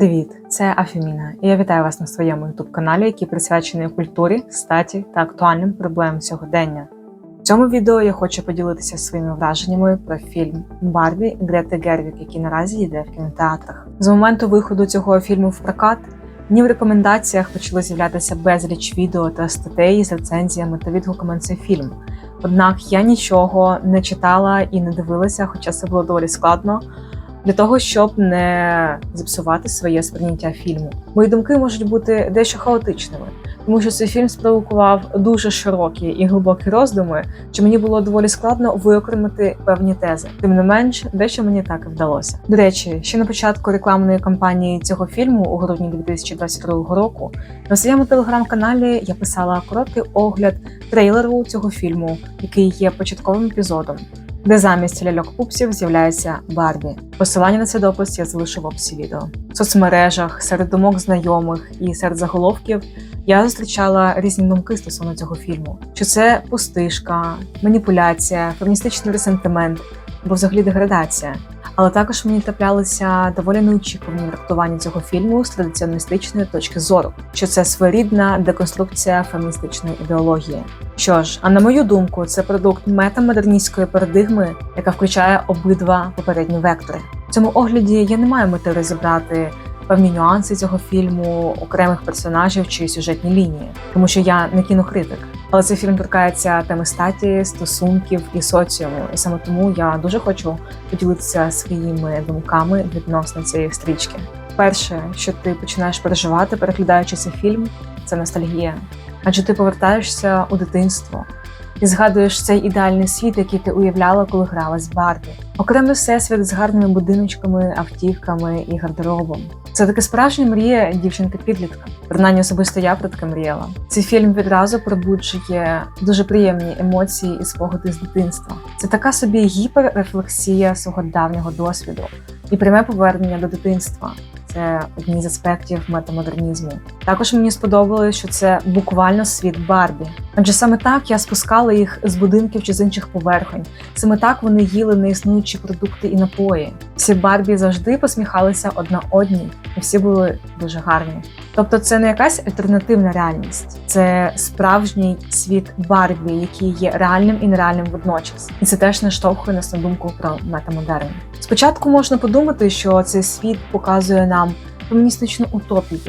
Привіт, це Афіміна, і я вітаю вас на своєму youtube каналі, який присвячений культурі, статі та актуальним проблемам сьогодення. В цьому відео я хочу поділитися своїми враженнями про фільм Барбі Грети Гервік, який наразі йде в кінотеатрах. З моменту виходу цього фільму в прокат мені в рекомендаціях почали з'являтися безліч відео та статей з рецензіями та відгуками на цей фільм. Однак я нічого не читала і не дивилася, хоча це було доволі складно для того, щоб не зіпсувати своє сприйняття фільму. Мої думки можуть бути дещо хаотичними, тому що цей фільм спровокував дуже широкі і глибокі роздуми, що мені було доволі складно виокремити певні тези. Тим не менш, дещо мені так і вдалося. До речі, ще на початку рекламної кампанії цього фільму у грудні 2022 року на своєму телеграм-каналі я писала короткий огляд трейлеру цього фільму, який є початковим епізодом де замість ляльок пупсів з'являється Барбі. Посилання на цей допис я залишу в описі відео. В соцмережах, серед думок знайомих і серед заголовків я зустрічала різні думки стосовно цього фільму: що це пустишка, маніпуляція, феміністичний ресентимент або взагалі деградація. Але також мені траплялися доволі неочікувані трактування цього фільму з традиціоналістичної точки зору, що це своєрідна деконструкція феміністичної ідеології. Що ж, а на мою думку, це продукт метамодерністської парадигми, яка включає обидва попередні вектори. В цьому огляді я не маю мети розібрати певні нюанси цього фільму, окремих персонажів чи сюжетні лінії, тому що я не кінокритик. Але цей фільм торкається теми статі, стосунків і соціуму, і саме тому я дуже хочу поділитися своїми думками відносно цієї стрічки. Перше, що ти починаєш переживати, переглядаючи цей фільм, це ностальгія. Адже ти повертаєшся у дитинство і згадуєш цей ідеальний світ, який ти уявляла, коли грала з Барбі. Окремий всесвіт з гарними будиночками, автівками і гардеробом. Це таке справжня мрія дівчинки-підлітка. Принаймні особисто я про таке мріяла. Цей фільм відразу пробуджує дуже приємні емоції і спогади з дитинства. Це така собі гіперрефлексія свого давнього досвіду і пряме повернення до дитинства. Це одні з аспектів метамодернізму. Також мені сподобалось, що це буквально світ Барбі. Адже саме так я спускала їх з будинків чи з інших поверхонь. Саме так вони їли неіснуючі продукти і напої. Всі Барбі завжди посміхалися одна одній, і всі були дуже гарні. Тобто, це не якась альтернативна реальність, це справжній світ Барбі, який є реальним і нереальним водночас. І це теж наштовхує нас на думку про метамодерн. Спочатку можна подумати, що цей світ показує нам феміністичну утопію,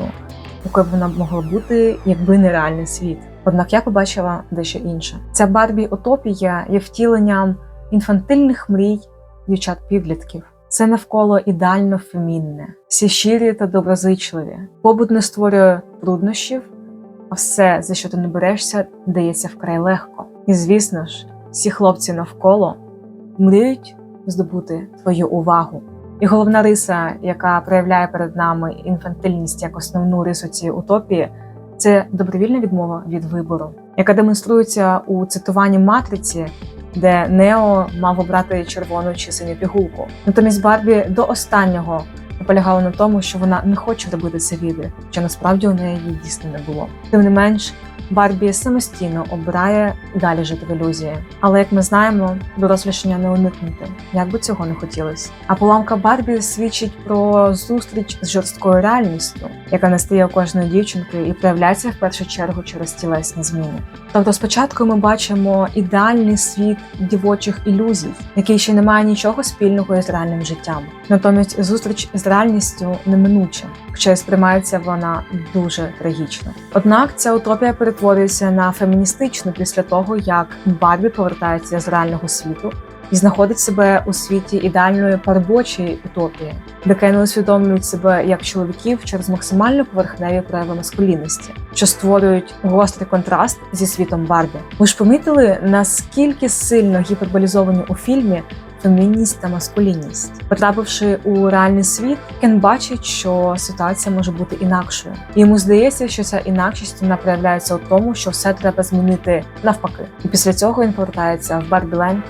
якою б вона могла бути, якби не реальний світ. Однак я побачила дещо інше. Ця Барбі утопія є втіленням інфантильних мрій дівчат-підлітків. Це навколо ідеально фемінне, всі щирі та доброзичливі. Побут не створює труднощів, а все, за що ти не берешся, дається вкрай легко. І звісно ж, всі хлопці навколо мріють здобути твою увагу. І головна риса, яка проявляє перед нами інфантильність як основну рису цієї утопії, це добровільна відмова від вибору, яка демонструється у цитуванні матриці, де Нео мав обрати червону чи синю пігулку. Натомість Барбі до останнього наполягала на тому, що вона не хоче робити це відео, що насправді у неї її дійсно не було. Тим не менш, Барбі самостійно обирає далі жити в ілюзії. Але як ми знаємо, дорослішання не уникнути, як би цього не хотілося. А поламка Барбі свідчить про зустріч з жорсткою реальністю, яка настає у кожної дівчинки і проявляється в першу чергу через тілесні зміни. Тобто, спочатку ми бачимо ідеальний світ дівочих ілюзій, який ще не має нічого спільного із реальним життям. Натомість зустріч з реальністю неминуча, хоча й сприймається вона дуже трагічно. Однак ця утопія перетворюється на феміністичну після того, як Барбі повертається з реального світу. І знаходить себе у світі ідеальної парбочої утопії, де кени усвідомлюють себе як чоловіків через максимально поверхневі прояви маскулінності, що створюють гострий контраст зі світом Барбі. Ви ж помітили, наскільки сильно гіперболізовані у фільмі фемінність та маскулінність. Потрапивши у реальний світ, Кен бачить, що ситуація може бути інакшою. Йому здається, що ця інакшість вона проявляється у тому, що все треба змінити навпаки. І після цього він повертається в Барбіленд,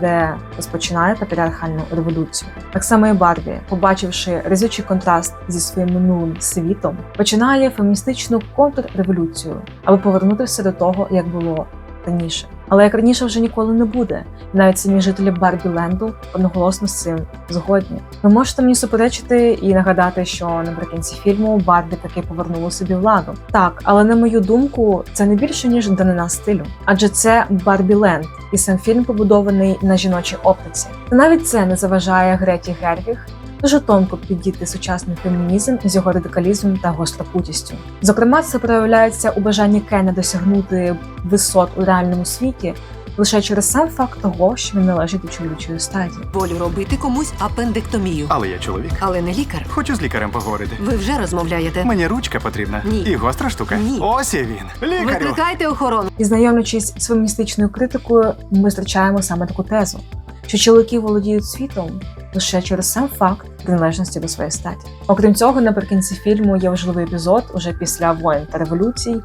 де розпочинає патріархальну революцію. Так само і Барбі, побачивши разючий контраст зі своїм минулим світом, починає феміністичну контрреволюцію, аби повернути все до того, як було раніше. Але як раніше вже ніколи не буде. І навіть самі жителі Барбі Ленду одноголосно з цим згодні. Ви можете мені суперечити і нагадати, що наприкінці фільму Барбі таки повернула собі владу. Так, але на мою думку, це не більше ніж данина стилю, адже це Барбі Ленд, і сам фільм побудований на жіночій оптиці. Та навіть це не заважає Греті Гервіг дуже тонко піддіти сучасний фемінізм з його радикалізмом та гостропутістю. Зокрема, це проявляється у бажанні Кена досягнути висот у реальному світі лише через сам факт того, що він належить до чоловічої стадії. волю робити комусь апендектомію. Але я чоловік. Але не лікар. Хочу з лікарем поговорити. Ви вже розмовляєте. Мені ручка потрібна. Ні. І гостра штука. Ні. Ось і він. Лікарю. Викликайте охорону. І знайомлячись з феміністичною критикою, ми зустрічаємо саме таку тезу, що чоловіки володіють світом лише через сам факт приналежності до своєї статі. Окрім цього, наприкінці фільму є важливий епізод уже після воєн та революцій,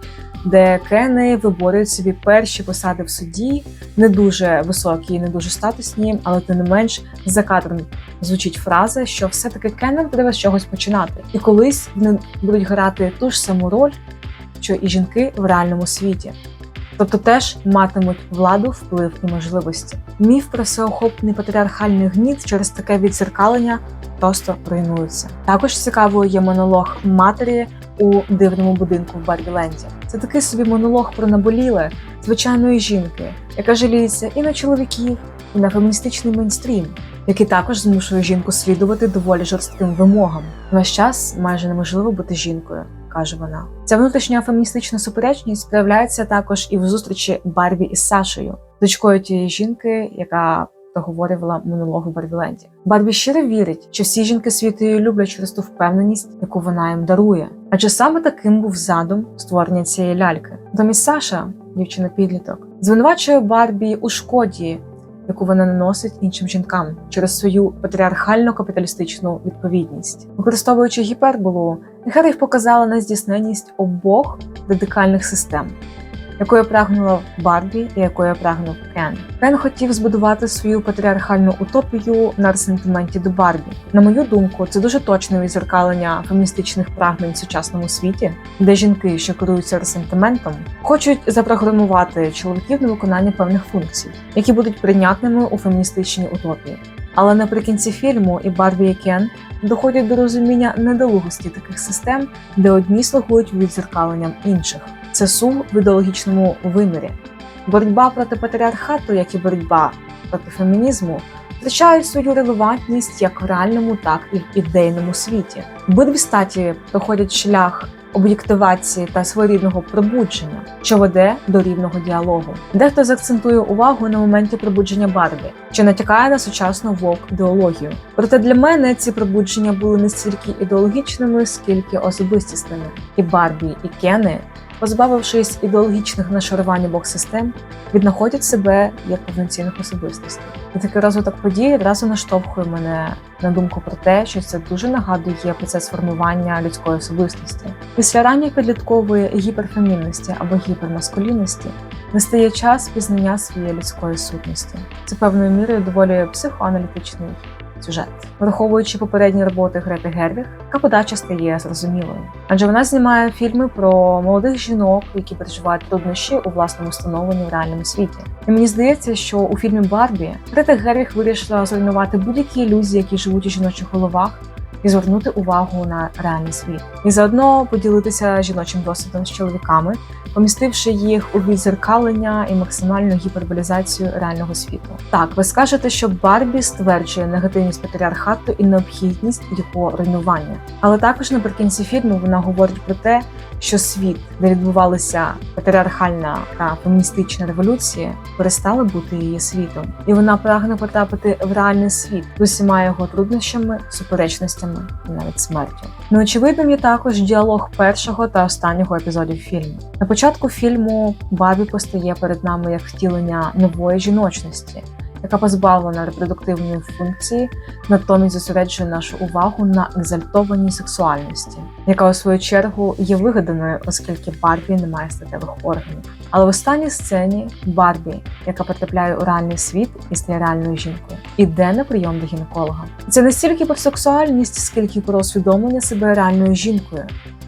де Кени виборюють собі перші посади в суді, не дуже високі, не дуже статусні, але тим не менш за кадром звучить фраза, що все-таки Кенам треба з чогось починати, і колись вони будуть грати ту ж саму роль, що і жінки в реальному світі. Тобто теж матимуть владу, вплив і можливості. Міф про всеохопний патріархальний гніт через таке відзеркалення просто руйнується. Також цікавою є монолог матері у дивному будинку в Барбіленді. Це такий собі монолог про наболіле звичайної жінки, яка жаліється і на чоловіків, і на феміністичний мейнстрім, який також змушує жінку слідувати доволі жорстким вимогам. Весь час майже неможливо бути жінкою. Каже вона. Ця внутрішня феміністична суперечність проявляється також і в зустрічі Барбі із Сашею, дочкою тієї жінки, яка проговорювала монолог у Барбіленді. Барбі щиро вірить, що всі жінки світу її люблять через ту впевненість, яку вона їм дарує. Адже саме таким був задум створення цієї ляльки. Натомість Саша, дівчина підліток, звинувачує Барбі у шкоді, яку вона наносить іншим жінкам через свою патріархально-капіталістичну відповідність. Використовуючи гіперболу, Герів показала на здійсненість обох радикальних систем, якою прагнула Барбі і якою прагнув Кен. Кен хотів збудувати свою патріархальну утопію на ресентименті до Барбі. На мою думку, це дуже точне відзеркалення феміністичних прагнень в сучасному світі, де жінки, що керуються ресентиментом, хочуть запрограмувати чоловіків на виконання певних функцій, які будуть прийнятними у феміністичній утопії. Але наприкінці фільму і Барбі і Кен доходять до розуміння недолугості таких систем, де одні слугують відзеркаленням інших. Це сум в ідеологічному вимірі. Боротьба проти патріархату, як і боротьба проти фемінізму, втрачають свою релевантність як в реальному, так і в ідейному світі. Обидві статі проходять шлях об'єктивації та своєрідного пробудження, що веде до рівного діалогу. Дехто заакцентує увагу на моменті пробудження Барбі, що натякає на сучасну вовк ідеологію. Проте для мене ці пробудження були не стільки ідеологічними, скільки особистісними. І Барбі, і Кени, позбавившись ідеологічних нашарувань обох систем, віднаходять себе як повноцінних особистостей. І такий розвиток подій одразу наштовхує мене на думку про те, що це дуже нагадує процес формування людської особистості. Після ранньої підліткової гіперфемінності або гіпермаскулінності настає час пізнання своєї людської сутності. Це певною мірою доволі психоаналітичний сюжет. Враховуючи попередні роботи Грети Гервіг, яка подача стає зрозумілою, адже вона знімає фільми про молодих жінок, які переживають труднощі у власному становленні в реальному світі. І мені здається, що у фільмі Барбі Грета Гервіг вирішила зруйнувати будь-які ілюзії, які живуть у жіночих головах. І звернути увагу на реальний світ, і заодно поділитися жіночим досвідом з чоловіками, помістивши їх у відзеркалення і максимальну гіперболізацію реального світу. Так, ви скажете, що Барбі стверджує негативність патріархату і необхідність його руйнування. Але також наприкінці фільму вона говорить про те, що світ, де відбувалися патріархальна та феміністична революції, перестали бути її світом, і вона прагне потрапити в реальний світ з усіма його труднощами, суперечностями і навіть смертю. Неочевидним є також діалог першого та останнього епізодів фільму. На початку фільму Бабі постає перед нами як втілення нової жіночності, яка позбавлена репродуктивної функції, натомість зосереджує нашу увагу на екзальтованій сексуальності, яка у свою чергу є вигаданою, оскільки Барбі не має статевих органів. Але в останній сцені Барбі, яка потрапляє у реальний світ і стає реальною жінкою, іде на прийом до гінеколога. Це не стільки про сексуальність, скільки про усвідомлення себе реальною жінкою,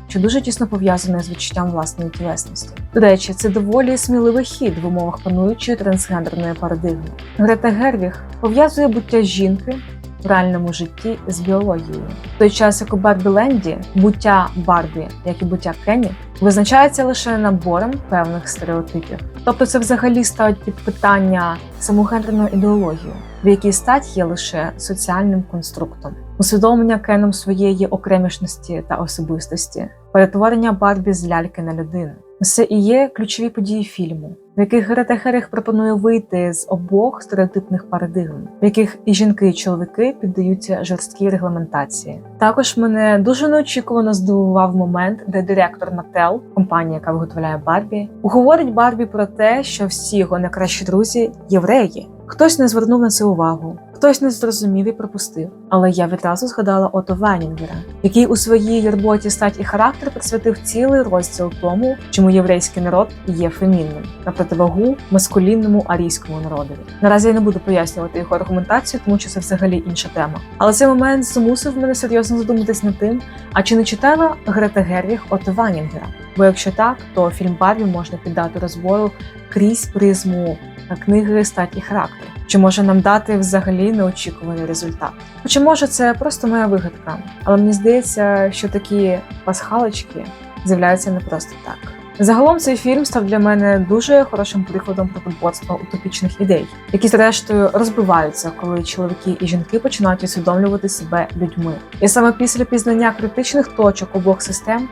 що дуже тісно пов'язане з відчуттям власної тілесності. До речі, це доволі сміливий хід в умовах пануючої трансгендерної парадигми. Грета Гервіг пов'язує буття жінки в реальному житті з біологією. В той час, як у Барбі Ленді, буття Барбі, як і буття Кенні, визначається лише набором певних стереотипів. Тобто це взагалі ставить під питання саму гендерну ідеологію, в якій стать є лише соціальним конструктом. Усвідомлення Кеном своєї окремішності та особистості, перетворення Барбі з ляльки на людину. Це і є ключові події фільму, в яких Грета Геріх пропонує вийти з обох стереотипних парадигм, в яких і жінки, і чоловіки піддаються жорсткій регламентації. Також мене дуже неочікувано здивував момент, де директор Матtel, компанія, яка виготовляє Барбі, говорить Барбі про те, що всі його найкращі друзі євреї. Хтось не звернув на це увагу, хтось не зрозумів і пропустив. Але я відразу згадала Ото Вайнінгера, який у своїй роботі стать і характер присвятив цілий розділ тому, чому єврейський народ є фемінним на противагу маскулінному арійському народові. Наразі я не буду пояснювати його аргументацію, тому що це взагалі інша тема. Але цей момент змусив мене серйозно задуматись над тим, а чи не читала Грета Гервіг Ото Вайнінгера? Бо якщо так, то фільм Барбі можна піддати розбору крізь призму книги стать і характер. Чи може нам дати взагалі неочікуваний результат? Хоча може це просто моя вигадка, але мені здається, що такі пасхалочки з'являються не просто так. Загалом цей фільм став для мене дуже хорошим прикладом прикладборства утопічних ідей, які зрештою розбиваються, коли чоловіки і жінки починають усвідомлювати себе людьми. І саме після пізнання критичних точок обох систем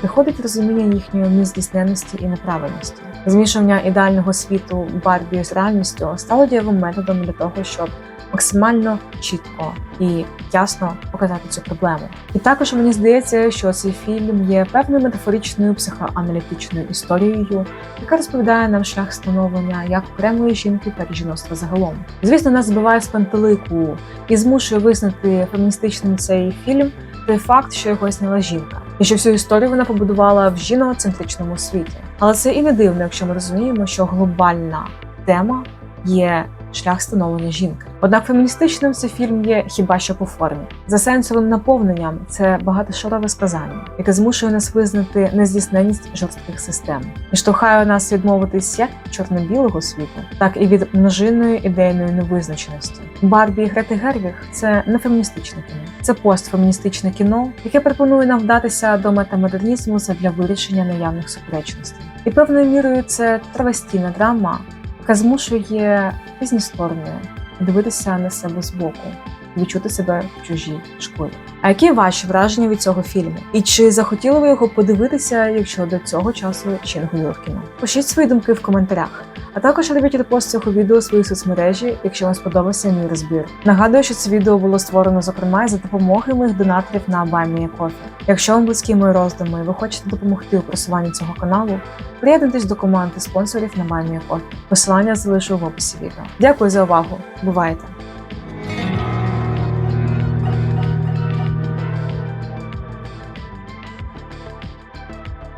приходить розуміння їхньої нездійсненності і неправильності. Змішування ідеального світу Барбі з реальністю стало дієвим методом для того, щоб максимально чітко і ясно показати цю проблему. І також мені здається, що цей фільм є певною метафоричною психоаналітичною історією, яка розповідає нам шлях становлення як окремої жінки та жіноцтва загалом. Звісно, нас збиває з пантелику і змушує визнати феміністичним цей фільм той факт, що його зняла жінка, і що всю історію вона побудувала в жіноцентричному світі. Але це і не дивно, якщо ми розуміємо, що глобальна тема є шлях становлення жінки. Однак феміністичним цей фільм є хіба що по формі. За сенсовим наповненням це багатошарове сказання, яке змушує нас визнати нездійсненість жорстких систем і штовхає нас відмовитись як від чорно-білого світу, так і від множинної ідейної невизначеності. Барбі і Грети Гервіг це не феміністичне кіно, це постфеміністичне кіно, яке пропонує нам вдатися до метамодернізму для вирішення наявних суперечностей. І певною мірою це травестійна драма, яка змушує різні сторони. Дивитися на себе збоку, відчути себе в чужій школі. А які ваші враження від цього фільму? І чи захотіли ви його подивитися, якщо до цього часу чергує в кіно? Пишіть свої думки в коментарях. А також робіть репост цього відео у своїй соцмережі, якщо вам сподобався мій розбір. Нагадую, що це відео було створено зокрема за допомогою моїх донаторів на BuyMeACoffee. Якщо вам близькі мої роздуми і ви хочете допомогти у просуванні цього каналу, приєднуйтесь до команди спонсорів на BuyMeACoffee. Посилання залишу в описі відео. Дякую за увагу. Бувайте!